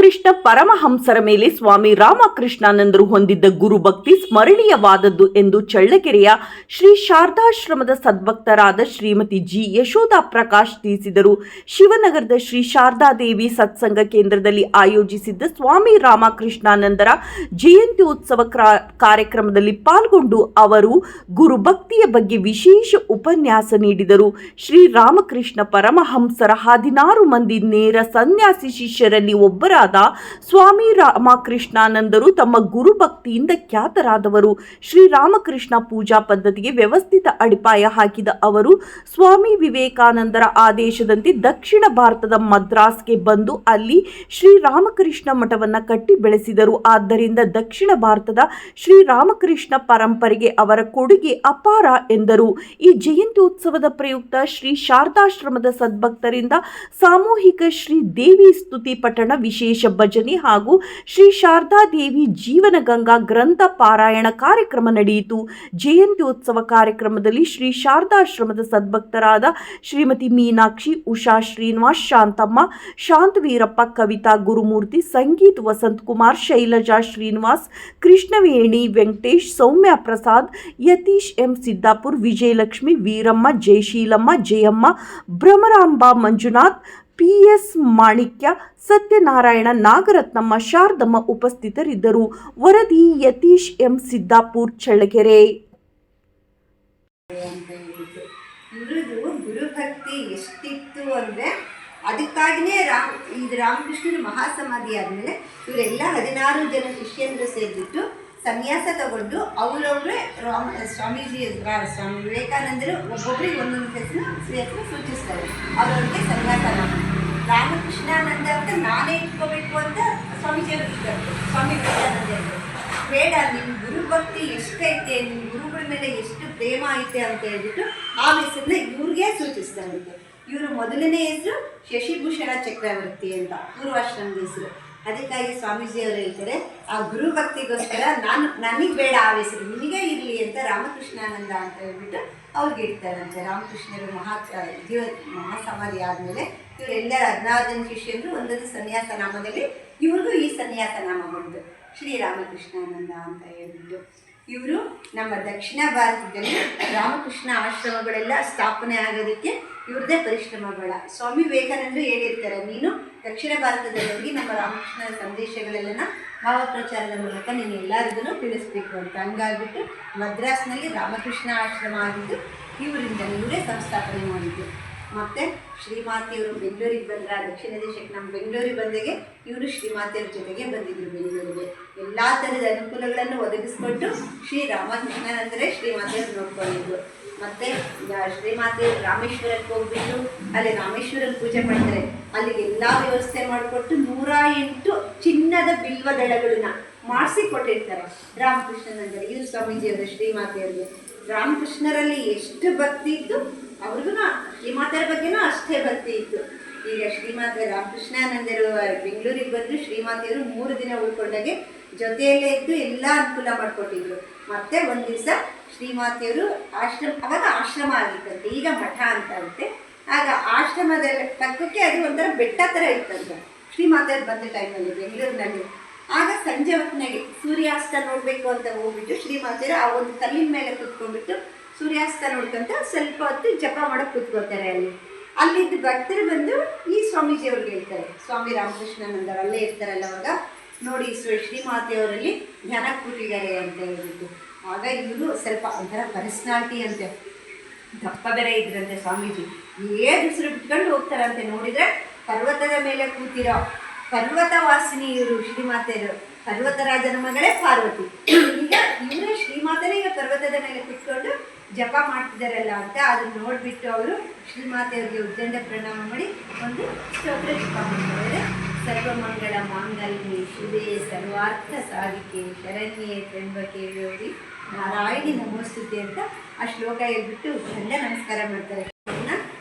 ರಾಮಕೃಷ್ಣ ಪರಮಹಂಸರ ಮೇಲೆ ಸ್ವಾಮಿ ರಾಮಕೃಷ್ಣಾನಂದರು ಹೊಂದಿದ್ದ ಗುರುಭಕ್ತಿ ಸ್ಮರಣೀಯವಾದದ್ದು ಎಂದು ಚಳ್ಳಕೆರೆಯ ಶ್ರೀ ಶಾರದಾಶ್ರಮದ ಸದ್ಭಕ್ತರಾದ ಶ್ರೀಮತಿ ಜಿ. ಯಶೋಧ ಪ್ರಕಾಶ್ ತಿಳಿಸಿದರು. ಶಿವನಗರದ ಶ್ರೀ ಶಾರದಾದೇವಿ ಸತ್ಸಂಗ ಕೇಂದ್ರದಲ್ಲಿ ಆಯೋಜಿಸಿದ್ದ ಸ್ವಾಮಿ ರಾಮಕೃಷ್ಣಾನಂದರ ಜಯಂತಿ ಉತ್ಸವ ಕ್ರಾ- ಕಾರ್ಯಕ್ರಮದಲ್ಲಿ ಪಾಲ್ಗೊಂಡು ಅವರು ಗುರುಭಕ್ತಿಯ ಬಗ್ಗೆ ವಿಶೇಷ ಉಪನ್ಯಾಸ ನೀಡಿದರು. ಶ್ರೀ ರಾಮಕೃಷ್ಣ ಪರಮಹಂಸರ ಹದಿನಾರು ಮಂದಿ ನೇರ ಸನ್ಯಾಸಿ ಶಿಷ್ಯರಲ್ಲಿ ಒಬ್ಬರಾದ ಸ್ವಾಮಿ ರಾಮಕೃಷ್ಣಾನಂದರು ತಮ್ಮ ಗುರು ಭಕ್ತಿಯಿಂದ ಖ್ಯಾತರಾದವರು. ಶ್ರೀ ರಾಮಕೃಷ್ಣ ಪೂಜಾ ಪದ್ಧತಿಗೆ ವ್ಯವಸ್ಥಿತ ಅಡಿಪಾಯ ಹಾಕಿದ ಅವರು, ಸ್ವಾಮಿ ವಿವೇಕಾನಂದರ ಆದೇಶದಂತೆ ದಕ್ಷಿಣ ಭಾರತದ ಮದ್ರಾಸ್ಗೆ ಬಂದು ಅಲ್ಲಿ ಶ್ರೀ ರಾಮಕೃಷ್ಣ ಮಠವನ್ನು ಕಟ್ಟಿ ಬೆಳೆಸಿದರು. ಆದ್ದರಿಂದ ದಕ್ಷಿಣ ಭಾರತದ ಶ್ರೀ ರಾಮಕೃಷ್ಣ ಪರಂಪರೆಗೆ ಅವರ ಕೊಡುಗೆ ಅಪಾರ ಎಂದರು. ಈ ಜಯಂತಿ ಉತ್ಸವದ ಪ್ರಯುಕ್ತ ಶ್ರೀ ಶಾರದಾಶ್ರಮದ ಸದ್ಭಕ್ತರಿಂದ ಸಾಮೂಹಿಕ ಶ್ರೀ ದೇವಿ ಸ್ತುತಿ ಪಠಣ ವಿಶೇಷ ಭಜನೆ ಹಾಗೂ ಶ್ರೀ ಶಾರದಾದೇವಿ ಜೀವನ ಗಂಗಾ ಗ್ರಂಥ ಪಾರಾಯಣ ಕಾರ್ಯಕ್ರಮ ನಡೆಯಿತು. ಜಯಂತಿ ಉತ್ಸವ ಕಾರ್ಯಕ್ರಮದಲ್ಲಿ ಶ್ರೀ ಶಾರದಾಶ್ರಮದ ಸದ್ಭಕ್ತರಾದ ಶ್ರೀಮತಿ ಮೀನಾಕ್ಷಿ, ಉಷಾ ಶ್ರೀನಿವಾಸ್, ಶಾಂತಮ್ಮ, ಶಾಂತವೀರಪ್ಪ, ಕವಿತಾ ಗುರುಮೂರ್ತಿ, ಸಂಗೀತ್ ವಸಂತ್ ಕುಮಾರ್ ಶೈಲಜಾ ಶ್ರೀನಿವಾಸ್, ಕೃಷ್ಣವೇಣಿ, ವೆಂಕಟೇಶ್, ಸೌಮ್ಯ ಪ್ರಸಾದ್, ಯತೀಶ್ ಎಂ ಸಿದ್ದಾಪುರ್, ವಿಜಯಲಕ್ಷ್ಮಿ, ವೀರಮ್ಮ, ಜಯಶೀಲಮ್ಮ, ಜಯಮ್ಮ, ಭ್ರಮರಾಂಬ ಮಂಜುನಾಥ್ ಪಿಎಸ್ ಮಾಣಿಕ್ಯ, ಸತ್ಯನಾರಾಯಣ ನಾಗರತ್ನಮ್ಮ, ಶಾರದಮ್ಮ ಉಪಸ್ಥಿತರಿದ್ದರು. ವರದಿ ಯತೀಶ್ ಎಂ. ಸಿದ್ದಾಪುರ್, ಚಳ್ಳಕೆರೆ. ಇವ್ರದ್ದು ಗುರುಭಕ್ತಿ ಎಷ್ಟಿತ್ತು ಅಂದರೆ ಅದಕ್ಕಾಗಿಯೇ ರಾಮ್ ಇದು ರಾಮಕೃಷ್ಣನ ಮಹಾಸಮಾಧಿ ಆದಮೇಲೆ ಇವರೆಲ್ಲ ಹದಿನಾರು ಜನ ಶಿಷ್ಯಂದ್ರು ಸೇರಿಬಿಟ್ಟು ಸನ್ಯಾಸ ತಗೊಂಡು ಅವರವರೇ ರಾಮ, ಸ್ವಾಮೀಜಿ ಸ್ವಾಮಿ ವಿವೇಕಾನಂದರು ಒಬ್ಬೊಬ್ಬರಿಗೆ ಒಂದೊಂದು ಹೆಸರು ಹೆಸರು ಸೂಚಿಸ್ತಾರೆ. ಅವರವ್ರಿಗೆ ಸನ್ಯಾಸ ಮಾಡಿ ರಾಮಕೃಷ್ಣಾನಂದ ಅಂತ ನಾನೇ ಇಟ್ಕೋಬೇಕು ಅಂತ ಸ್ವಾಮೀಜಿಯವರು ಇದ್ದಾರೆ ಸ್ವಾಮಿ ವಿವೇಕಾನಂದರು ಬೇಡ ನಿಮ್ಮ ಗುರು ಭಕ್ತಿ ಎಷ್ಟೈತೆ ನಿಮ್ಮ ಗುರುಗಳ ಮೇಲೆ ಎಷ್ಟು ಪ್ರೇಮ ಐತೆ ಅಂತ ಹೇಳ್ಬಿಟ್ಟು ಆ ಹೆಸರನ್ನ ಇವ್ರಿಗೆ ಸೂಚಿಸ್ತಾರಂತೆ ಇವರು ಮೊದಲನೇ ಹೆಸರು ಶಶಿಭೂಷಣ ಚಕ್ರವರ್ತಿ ಅಂತ, ಪೂರ್ವಾಶ್ರಮದ ಹೆಸರು. ಅದಕ್ಕಾಗಿ ಸ್ವಾಮೀಜಿ ಅವರು ಹೇಳ್ತಾರೆ, ಆ ಗುರು ಭಕ್ತಿಗೋಸ್ಕರ ನಾನು, ನನಗೆ ಬೇಡ ಆ ಹೆಸರು ನಿನಗೆ ಇರಲಿ ಅಂತ ರಾಮಕೃಷ್ಣಾನಂದ ಅಂತ ಹೇಳ್ಬಿಟ್ಟು ಅವ್ರಿಗೆ ಇಡ್ತಾರಂತೆ. ರಾಮಕೃಷ್ಣರು ಮಹಾ ಜೀವ ಮಹಾಸಮಾಧಿ ಆದಮೇಲೆ ಇವರೆಲ್ಲರ ಹದಿನಾರು ಶಿಷ್ಯರು ಒಂದೊಂದು ಸನ್ಯಾಸ ನಾಮದಲ್ಲಿ ಇವ್ರಿಗೂ ಈ ಸನ್ಯಾಸ ನಾಮ ಬಂತು ಶ್ರೀರಾಮಕೃಷ್ಣಾನಂದ ಅಂತ ಹೇಳ್ಬಿಟ್ಟು. ಇವರು ನಮ್ಮ ದಕ್ಷಿಣ ಭಾರತದಲ್ಲಿ ರಾಮಕೃಷ್ಣ ಆಶ್ರಮಗಳೆಲ್ಲ ಸ್ಥಾಪನೆ ಆಗೋದಕ್ಕೆ ಇವ್ರದ್ದೇ ಪರಿಶ್ರಮಗಳ. ಸ್ವಾಮಿ ವಿವೇಕಾನಂದರು ಹೇಳಿರ್ತಾರೆ, ನೀನು ದಕ್ಷಿಣ ಭಾರತದಲ್ಲಿ ಹೋಗಿ ನಮ್ಮ ರಾಮಕೃಷ್ಣ ಸಂದೇಶಗಳೆಲ್ಲ ಭಾವಪ್ರಚಾರದ ಮೂಲಕ ನೀನು ಎಲ್ಲರಿಗೂ ತಿಳಿಸ್ಬೇಕು ಅಂತ. ಹಂಗಾಗ್ಬಿಟ್ಟು ಮದ್ರಾಸ್ನಲ್ಲಿ ರಾಮಕೃಷ್ಣ ಆಶ್ರಮ ಆಗಿದ್ದು ಇವರಿಂದ ಇವರೇ ಸಂಸ್ಥಾಪನೆ ಮಾಡಿದ್ದು. ಮತ್ತು ಶ್ರೀಮಾತೆಯವರು ಬೆಂಗಳೂರಿಗೆ ಬಂದ್ರ ದಕ್ಷಿಣ ದೇಶಕ್ಕೆ ನಮ್ಮ ಬೆಂಗಳೂರಿಗೆ ಬಂದಾಗೆ ಇವರು ಶ್ರೀಮಾತೆಯವ್ರ ಜೊತೆಗೆ ಬಂದಿದ್ರು ಬೆಂಗಳೂರಿಗೆ. ಎಲ್ಲ ಥರದ ಅನುಕೂಲಗಳನ್ನು ಒದಗಿಸ್ಕೊಟ್ಟು ಶ್ರೀ ರಾಮಕೃಷ್ಣನಂದರೆ ಶ್ರೀಮಾತೆಯವ್ರು ನೋಡ್ಕೊಂಡಿದ್ರು. ಮತ್ತು ಶ್ರೀಮಾತೆ ರಾಮೇಶ್ವರಕ್ಕೆ ಹೋಗ್ಬಿಟ್ಟು, ಅಲ್ಲಿ ರಾಮೇಶ್ವರನ ಪೂಜೆ ಮಾಡ್ತಾರೆ. ಅಲ್ಲಿಗೆ ಎಲ್ಲ ವ್ಯವಸ್ಥೆ ಮಾಡಿಕೊಟ್ಟು ನೂರ ಎಂಟು ಚಿನ್ನದ ಬಿಲ್ವ ದಳಗಳನ್ನ ಮಾಡಿಸಿ ಕೊಟ್ಟಿರ್ತಾರೆ ರಾಮಕೃಷ್ಣನಂದರೆ. ಇವರು ಸ್ವಾಮೀಜಿಯವರು ಶ್ರೀಮಾತೆಯವ್ರಿಗೆ. ರಾಮಕೃಷ್ಣರಲ್ಲಿ ಎಷ್ಟು ಭಕ್ತಿ ಇತ್ತು ಅವ್ರಿಗೂ ಶ್ರೀಮಾತೆಯರ ಬಗ್ಗೆನೂ ಅಷ್ಟೇ ಭಕ್ತಿ ಇತ್ತು. ಈಗ ಶ್ರೀಮಾತ ರಾಮಕೃಷ್ಣಾನಂದರು ಬೆಂಗಳೂರಿಗೆ ಬಂದು ಶ್ರೀಮಾತೆಯವರು ಮೂರು ದಿನ ಉಳ್ಕೊಂಡಾಗೆ ಜೊತೆಯಲ್ಲೇ ಇದ್ದು ಎಲ್ಲ ಅನುಕೂಲ ಮಾಡಿಕೊಟ್ಟಿದ್ರು. ಮತ್ತೆ ಒಂದು ದಿವಸ ಶ್ರೀಮಾತೆಯವರು ಆಶ್ರಮ, ಅವಾಗ ಆಶ್ರಮ ಆಗಿತ್ತಂತೆ, ಈಗ ಮಠ ಅಂತ ಅಂತೆ ಆಗ ಆಶ್ರಮದ ಪಕ್ಕಕ್ಕೆ ಅದು ಒಂಥರ ಬೆಟ್ಟ ಥರ ಇತ್ತಂತೆ. ಶ್ರೀಮಾತೆಯವ್ರು ಬಂದ ಟೈಮಲ್ಲಿ ಬೆಂಗಳೂರಿನಲ್ಲಿ. ಆಗ ಸಂಜೆ ಹೊತ್ತಿನಾಗೆ ಸೂರ್ಯಾಸ್ತ ನೋಡಬೇಕು ಅಂತ ಹೋಗ್ಬಿಟ್ಟು ಶ್ರೀಮಾತೆಯವರು ಆ ಒಂದು ಕಲ್ಲಿನ ಮೇಲೆ ಕುತ್ಕೊಂಡ್ಬಿಟ್ಟು ಸೂರ್ಯಾಸ್ತ ನೋಡ್ಕೊಂತ ಸ್ವಲ್ಪ ಹೊತ್ತು ಜಪ ಮಾಡೋಕೆ ಕೂತ್ಕೋತಾರೆ ಅಲ್ಲಿ. ಅಲ್ಲಿದ್ದ ಭಕ್ತರು ಬಂದು ಈ ಸ್ವಾಮೀಜಿ ಅವ್ರಿಗೆ ಹೇಳ್ತಾರೆ. ಸ್ವಾಮಿ ರಾಮಕೃಷ್ಣ ಅಲ್ಲೇ ಇರ್ತಾರಲ್ಲ ಅವಾಗ. ನೋಡಿ ಶ್ರೀ ಶ್ರೀಮಾತೆಯವರಲ್ಲಿ ಧ್ಯಾನ ಕೂತಿದ್ದಾರೆ ಅಂತ ಹೇಳ್ಬಿಟ್ಟು. ಆಗ ಇವರು ಸ್ವಲ್ಪ ಒಂಥರ ಪರ್ಸ್ನಾಲ್ಟಿ ಅಂತೆ. ದಪ್ಪ ಬೇರೆ ಇದ್ರಂತೆ ಸ್ವಾಮೀಜಿ. ಏನು ಹೆಸರು ಬಿಟ್ಕೊಂಡು ಹೋಗ್ತಾರಂತೆ ನೋಡಿದ್ರೆ ಪರ್ವತದ ಮೇಲೆ ಕೂತಿರೋ ಪರ್ವತ ವಾಸಿನಿ ಇವರು ಶ್ರೀಮಾತೆಯರು. ಪರ್ವತರಾಜನ ಮಗಳೇ ಪಾರ್ವತಿ. ಈಗ ಇವರೇ ಶ್ರೀಮಾತನೇ ಈಗ ಪರ್ವತದ ಮೇಲೆ ಕುತ್ಕೊಂಡು ಜಪ ಮಾಡ್ತಿದ್ದಾರಲ್ಲ ಅಂತ ಅದನ್ನ ನೋಡಿಬಿಟ್ಟು ಅವರು ಶ್ರೀಮಾತೆಯವರಿಗೆ ಉದ್ದಂಡ ಪ್ರಣಾಮ ಮಾಡಿ ಒಂದು ಸ್ತೋತ್ರ ಜಪ ಮಾಡ್ತಾರೆ. ಸರ್ವಮಂಗಳ ಮಾಂಗಲ್ಯ ಶಿವೆ, ಸರ್ವಾರ್ಥ ಸಾಧಿಕೆ, ಶರಣ್ಯೆ ತ್ರ್ಯಂಬಕೆ ಗೌರಿ ನಾರಾಯಣಿ ನಮೋಸ್ತುತಿ ಅಂತ ಆ ಶ್ಲೋಕ ಹೇಳ್ಬಿಟ್ಟು ಗಂಡ ನಮಸ್ಕಾರ ಮಾಡ್ತಾರೆ.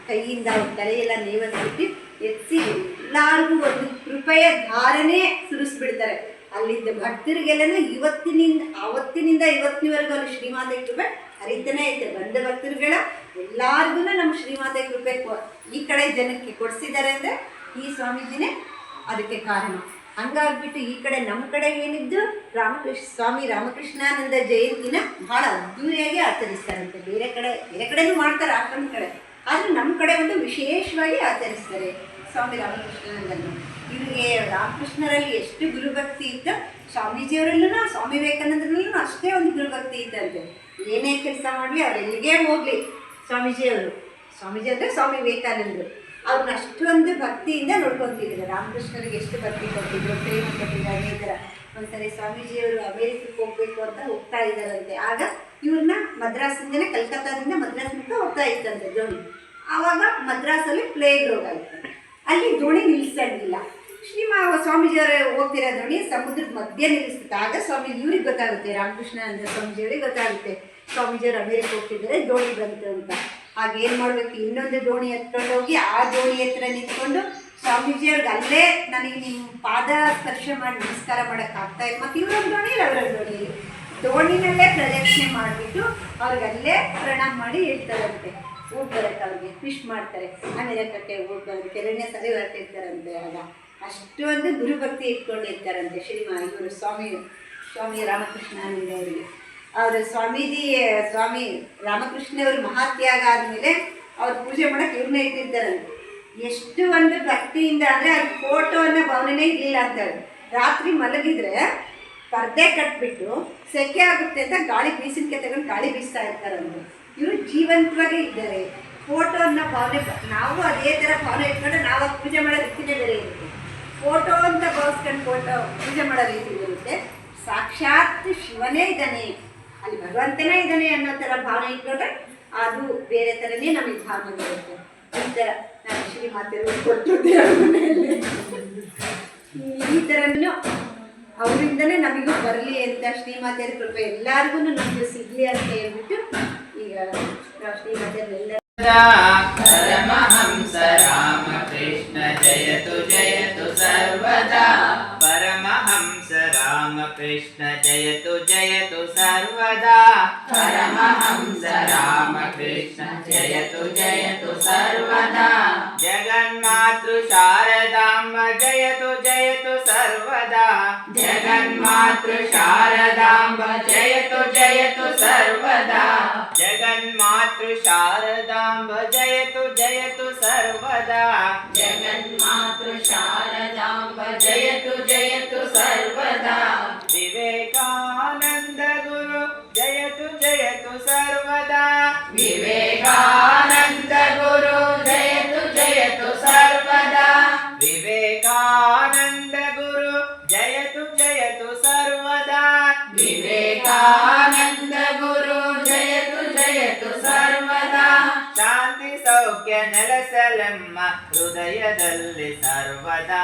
ಕೈಯಿಂದ ಅವ್ರ ತಲೆಯೆಲ್ಲ ನೇವಸ್ಬಿಟ್ಟು ಎತ್ತಿ ಎಲ್ಲರಿಗೂ ಒಂದು ಕೃಪೆಯ ಧಾರಣೆ ಸುರಿಸ್ಬಿಡ್ತಾರೆ. ಅಲ್ಲಿಂದ ಭಕ್ತರಿಗೆಲ್ಲನೂ ಇವತ್ತಿನಿಂದ, ಅವತ್ತಿನಿಂದ ಇವತ್ತಿನವರೆಗೂ ಅಲ್ಲಿ ಶ್ರೀಮಾತೆ ಕೃಪೆ ಹರಿತಾನೆ ಐತೆ. ಬಂದ ಭಕ್ತರುಗಳ ಎಲ್ಲಾರ್ಗು ನಮ್ಮ ಶ್ರೀಮಾತೆ ಕೃಪೆ ಈ ಕಡೆ ಜನಕ್ಕೆ ಕೊಡಿಸಿದ್ದಾರೆ ಅಂದರೆ ಈ ಸ್ವಾಮೀಜಿನೇ ಅದಕ್ಕೆ ಕಾರಣ. ಹಂಗಾಗ್ಬಿಟ್ಟು ಈ ಕಡೆ ನಮ್ಮ ಕಡೆ ಏನಿದ್ದು ರಾಮಕೃಷ್ಣ, ಸ್ವಾಮಿ ರಾಮಕೃಷ್ಣಾನಂದ ಜಯಂತಿನ ಬಹಳ ಅದ್ದೂರಿಯಾಗಿ ಆಚರಿಸ್ತಾರಂತೆ ಬೇರೆ ಕಡೆ, ಬೇರೆ ಕಡೆನೂ ಮಾಡ್ತಾರೆ ಆಶ್ರಮ ಕಡೆ ಆದರೆ ನಮ್ಮ ಕಡೆ ಒಂದು ವಿಶೇಷವಾಗಿ ಆಚರಿಸ್ತಾರೆ ಸ್ವಾಮಿ ರಾಮಕೃಷ್ಣಾನಂದನ್ನು ಇವರಿಗೆ ರಾಮಕೃಷ್ಣರಲ್ಲಿ ಎಷ್ಟು ಗುರುಭಕ್ತಿ ಇತ್ತು, ಸ್ವಾಮೀಜಿಯವರಲ್ಲೂ ಸ್ವಾಮಿ ವಿವೇಕಾನಂದರಲ್ಲೂ ಅಷ್ಟೇ ಒಂದು ಗುರುಭಕ್ತಿ ಇತ್ತಂತೆ ಏನೇ ಕೆಲಸ ಮಾಡಲಿ, ಅವ್ರು ಎಲ್ಲಿಗೇ ಹೋಗಲಿ. ಸ್ವಾಮೀಜಿಯವರು ಸ್ವಾಮೀಜಿ ಅಂದರೆ ಸ್ವಾಮಿ ವಿವೇಕಾನಂದರು. ಅವ್ರನ್ನ ಅಷ್ಟೊಂದು ಭಕ್ತಿಯಿಂದ ನೋಡ್ಕೊತಿದ್ರು. ರಾಮಕೃಷ್ಣರಿಗೆ ಎಷ್ಟು ಭಕ್ತಿ ಕೊಟ್ಟಿದ್ರು, ಪ್ರೇಮ ಕೊಟ್ಟಿದ್ರು ಅದೇ ಥರ. ಒಂದ್ಸರಿ ಸ್ವಾಮೀಜಿಯವರು ಅಮೇರಿಕಕ್ಕೆ ಹೋಗ್ಬೇಕು ಅಂತ ಹೋಗ್ತಾ ಇದ್ದಾರಂತೆ. ಆಗ ಇವ್ರನ್ನ ಮದ್ರಾಸಿಂದಲೇ ಕಲ್ಕತ್ತಾದಿಂದ ಮದ್ರಾಸ್ ಮುಖ ಹೋಗ್ತಾ ಇತ್ತಂತೆ ದೋಣಿ ಆವಾಗ ಮದ್ರಾಸಲ್ಲಿ ಪ್ಲೇಗ್ ರೋಗ ಆಯಿತು. ಅಲ್ಲಿ ದೋಣಿ ನಿಲ್ಲಿಸಂಗಿಲ್ಲ ಶ್ರೀಮಾ ಸ್ವಾಮೀಜಿಯವರ ಹೋಗ್ತಿರೋ ದೋಣಿ ಸಮುದ್ರದ ಮಧ್ಯ ನಿಲ್ಲಿಸ್ತಾ ಆಗ ಸ್ವಾಮಿ ಇವ್ರಿಗೆ ಗೊತ್ತಾಗುತ್ತೆ, ರಾಮಕೃಷ್ಣ ಸ್ವಾಮೀಜಿಯವರಿಗೆ ಗೊತ್ತಾಗುತ್ತೆ. ಸ್ವಾಮೀಜಿಯವರು ಅಮೇರಿಕ ಹೋಗ್ತಿದ್ದಾರೆ, ದೋಣಿ ಬಂತು ಅಂತ. ಆಗ ಏನು ಮಾಡಬೇಕು? ಇನ್ನೊಂದು ದೋಣಿ ಎತ್ಕೊಂಡು ಹೋಗಿ ಆ ದೋಣಿ ಹತ್ರ ನಿಂತ್ಕೊಂಡು ಸ್ವಾಮೀಜಿಯವ್ರಿಗೆ ಅಲ್ಲೇ ನನಗೆ ನಿಮ್ಮ ಪಾದ ಸ್ಪರ್ಶ ಮಾಡಿ, ನಮಸ್ಕಾರ ಮಾಡೋಕ್ಕಾಗ್ತಾ ಇಲ್ಲ. ಮತ್ತು ಇವ್ರೊಂದು ದೋಣಿ ಇಲ್ಲ ಅವರೊಂದು ದೋಣಿ ದೋಣಿನಲ್ಲೇ ಪ್ರದಕ್ಷಿಣೆ ಮಾಡಿಬಿಟ್ಟು ಅವ್ರಿಗೆ ಅಲ್ಲೇ ಪ್ರಣಾಮ ಮಾಡಿ ಹೇಳ್ತಾರಂತೆ. ಊಟ ಬರುತ್ತೆ ಅವ್ರಿಗೆ ಫಿಶ್ ಮಾಡ್ತಾರೆ. ಅಮೆರಿಕಕ್ಕೆ ಊಟ ಬರುತ್ತೆ, ಎರಡನೇ ಸರಿ ಹೊರಟಿರ್ತಾರಂತೆ ಆಗ ಅಷ್ಟೊಂದು ಗುರುಭಕ್ತಿ ಇಟ್ಕೊಂಡಿರ್ತಾರಂತೆ ಶ್ರೀಮಾ ಇವರು ಸ್ವಾಮಿ ಸ್ವಾಮಿ ರಾಮಕೃಷ್ಣ ಅವರಿಗೆ ಅವರ ಸ್ವಾಮೀಜಿ, ಸ್ವಾಮಿ ರಾಮಕೃಷ್ಣವರು ಮಹಾತ್ಯಾಗ ಆದಮೇಲೆ ಅವ್ರು ಪೂಜೆ ಮಾಡೋಕೆ ಇವ್ರನ್ನೇ ಇಟ್ಟಿರ್ತಾರಂತೆ ಎಷ್ಟು ಒಂದು ಭಕ್ತಿಯಿಂದ ಅಂದರೆ ಅದು ಅನ್ನೋ ಭಾವನೆನೇ ಇರಲಿಲ್ಲ ಅಂತಾರೆ ರಾತ್ರಿ ಮಲಗಿದ್ರೆ ಪರ್ದೆ ಕಟ್ಬಿಟ್ಟು ಸೆಕೆ ಆಗುತ್ತೆ ಅಂತ ಗಾಳಿ ಬೀಸಿನಕ್ಕೆ ತಗೊಂಡು ಗಾಳಿ ಬೀಸ್ತಾ ಇರ್ತಾರಂತೆ ಇವರು ಜೀವಂತವಾಗೇ ಇದ್ದಾರೆ. ಫೋಟೋ ಅನ್ನೋ ಭಾವನೆ ನಾವು ಅದೇ ಥರ ಭಾವನೆ ಇಟ್ಕೊಂಡು ನಾವು ಪೂಜೆ ಮಾಡೋ ರೀತಿನೇ ಬೇರೆ ಇರುತ್ತೆ. ಫೋಟೋ ಅಂತ ಭಾವಿಸ್ಕೊಂಡು ಫೋಟೋ ಪೂಜೆ ಮಾಡೋ ರೀತಿ ಇರುತ್ತೆ. ಸಾಕ್ಷಾತ್ ಶಿವನೇ ಇದ್ದಾನೆ. ಅಲ್ಲಿ ಭಗವಂತನೇ ಇದ್ದಾನೆ ಅನ್ನೋ ಥರ ಭಾವನೆ ಇಟ್ಕೊಂಡ್ರೆ ಅದು ಬೇರೆ ಥರನೇ ನಮಗೆ ಭಾವನೆ ಬರುತ್ತೆ. ಈ ಥರ ನಾನು ಶ್ರೀಮಾತೆಯರು ಕೊಟ್ಟು ಕೊಟ್ಟಿದ್ದೆ ಈ ಥರನೂ ಅವರಿಂದನೇ ನಮಗೂ ಬರಲಿ ಅಂತ ಶ್ರೀಮಾತೆಯರ ಕೃಪೆ ಎಲ್ಲರಿಗೂ ನಮಗೆ ಸಿಗಲಿ ಅಂತ ಹೇಳ್ಬಿಟ್ಟು ಈಗ ನಾವು ಶ್ರೀಮಾತೆಯನ್ನೆಲ್ಲ रामकृष्ण जयतु जयतु सर्वदा। परमहंस रामकृष्ण जयतु जयतु सर्वदा। जगन्मातृ शारदाम्ब जयतु जयतु सर्वदा। जगन्मातृ शारदाम्ब जयतु जयतु सर्वदा। जगन्मातृ शारदाम्ब जयतु जयतु सर्वदा। जगन्मातृ शारदाम्ब जयतु जयतु सर्वदा। विवेकानन्द ौज्ञ नलसलं महृदय दल्लि सर्वदा।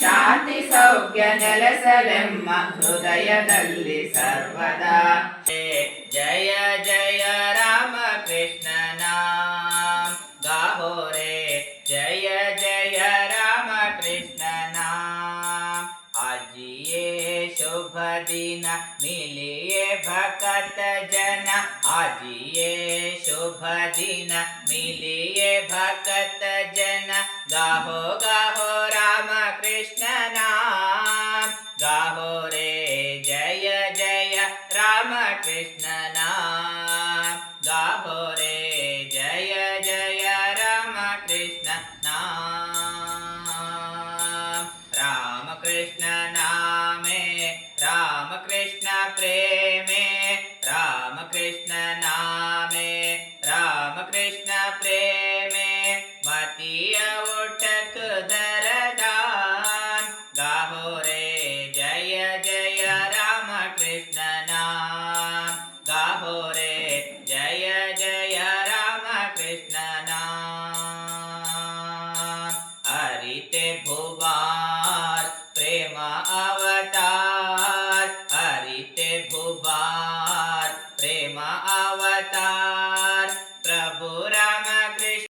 शान्ति सौख्यलं महृदय दल्लि ಜಯ जय जय राम कृष्णना ಜಯ ಜಯ ರಾಮ ಕೃಷ್ಣನ ಅಜಿಯೇ ಶುಭ ದಿನ भक्त जन आजिए शुभ दिन। मिलिए भक्त जन, गाहो गाहो राम कृष्ण नाम। गाहो रे जय जय राम कृष्ण नाम। गाहो रे जय जय राम कृष्ण नाम। राम कृष्ण नामे, राम कृष्ण प्रेमे